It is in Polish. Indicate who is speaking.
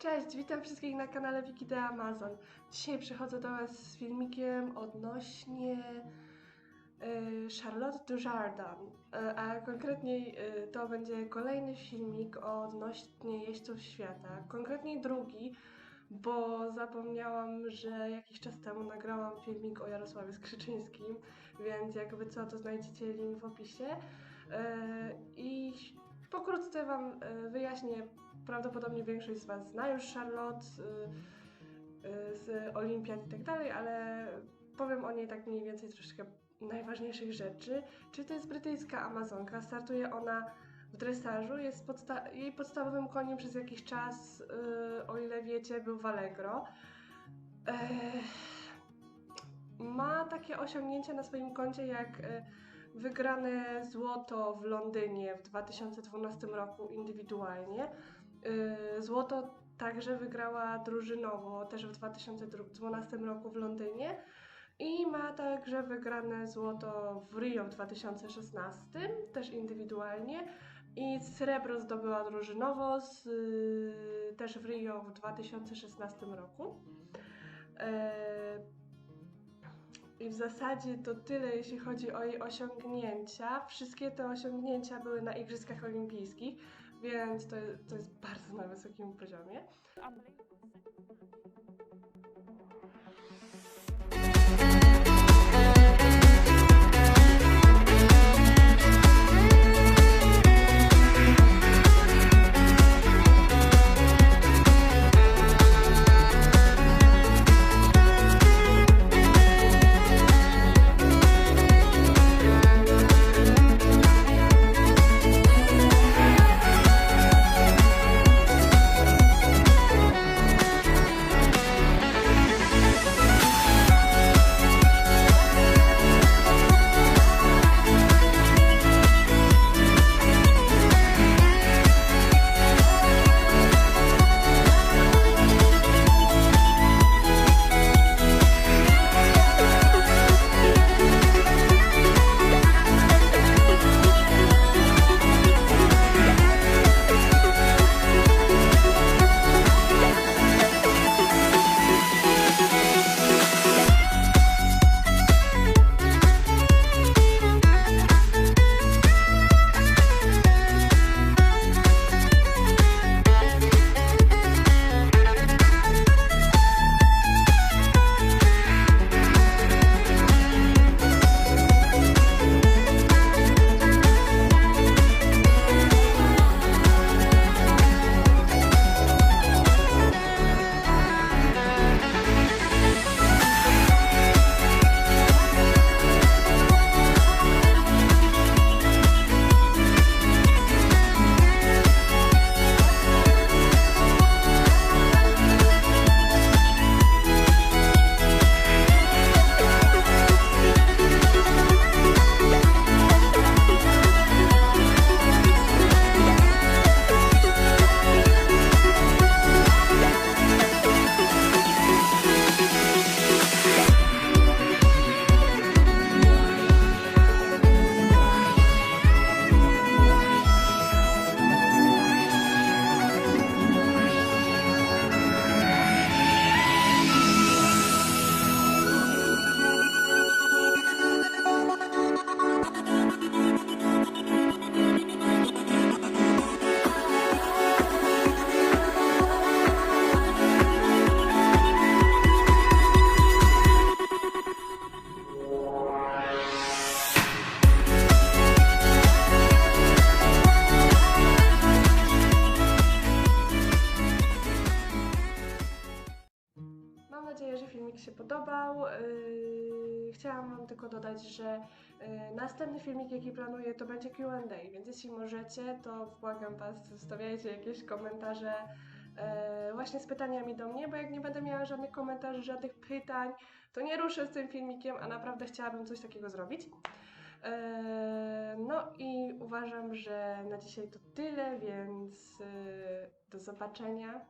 Speaker 1: Cześć, witam wszystkich na kanale Wikide Amazon. Dzisiaj przychodzę do Was z filmikiem odnośnie y, Charlotte Dujardin, y, a konkretniej y, to będzie kolejny filmik odnośnie jeźdźców świata, konkretniej drugi, bo zapomniałam, że jakiś czas temu nagrałam filmik o Jarosławie Skrzyczyńskim, więc jakby co, to znajdziecie link w opisie. I pokrótce Wam y, wyjaśnię prawdopodobnie większość z Was zna już Charlotte y, y, z Olimpiad i tak dalej, ale powiem o niej tak mniej więcej troszeczkę najważniejszych rzeczy. Czyli to jest brytyjska Amazonka, startuje ona w dresażu, jest podsta- jej podstawowym koniem przez jakiś czas, o ile wiecie, był Allegro. Ech, ma takie osiągnięcia na swoim koncie jak wygrane złoto w Londynie w 2012 roku indywidualnie. Y, Złoto także wygrała drużynowo też w 2012 roku w Londynie i ma także wygrane złoto w Rio w 2016, też indywidualnie i srebro zdobyła drużynowo z, y, też w Rio w 2016 roku. E, I w zasadzie to tyle, jeśli chodzi o jej osiągnięcia. Wszystkie te osiągnięcia były na Igrzyskach Olimpijskich, więc to, to jest bardzo na wysokim poziomie. Się podobał. Yy, chciałam Wam tylko dodać, że yy, następny filmik, jaki planuję, to będzie QA, więc jeśli możecie, to błagam Was, zostawiajcie jakieś komentarze yy, właśnie z pytaniami do mnie, bo jak nie będę miała żadnych komentarzy, żadnych pytań, to nie ruszę z tym filmikiem, a naprawdę chciałabym coś takiego zrobić. No i uważam, że na dzisiaj to tyle, więc do zobaczenia.